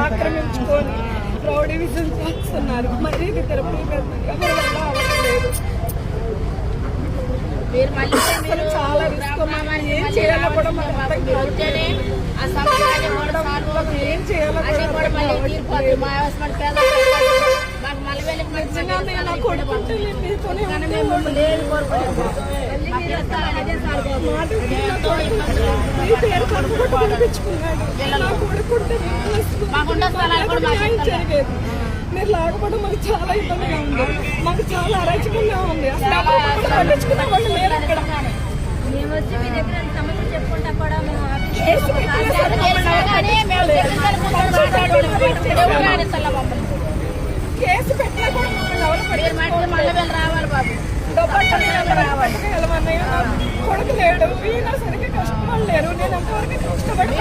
ఆక్రమించుకొని rowdy vision చేస్తున్నారు మరి తిరుపతి అవ్వట్లేదు మళ్ళీ చాలా రిస్క్ మనం ఏం చేయాలో కూడా మనకు అర్థం ఉంటేనే ఆ సమస్యలు కూడా సాల్వ్ అవుతాయి. ఏం చేయాలో అది కూడా కూడా మళ్ళీ అర్థం తీరిపోతుంది మా హాస్పిటల్ పేద మీరు లేకపోవడం మాకు చాలా ఇబ్బందిగా ఉంది మాకు చాలా అరాచకంగా ఉంది అసలు వాళ్ళు లేరు ఇక్కడ మేము వచ్చి మీ దగ్గర సమస్య చెప్పుకుంటా కూడా మేము మేము కొడుకు లేడు. ఈయన సరిగ్గా కష్టపడలేరు. నేను ఎంతవరకు కష్టపడి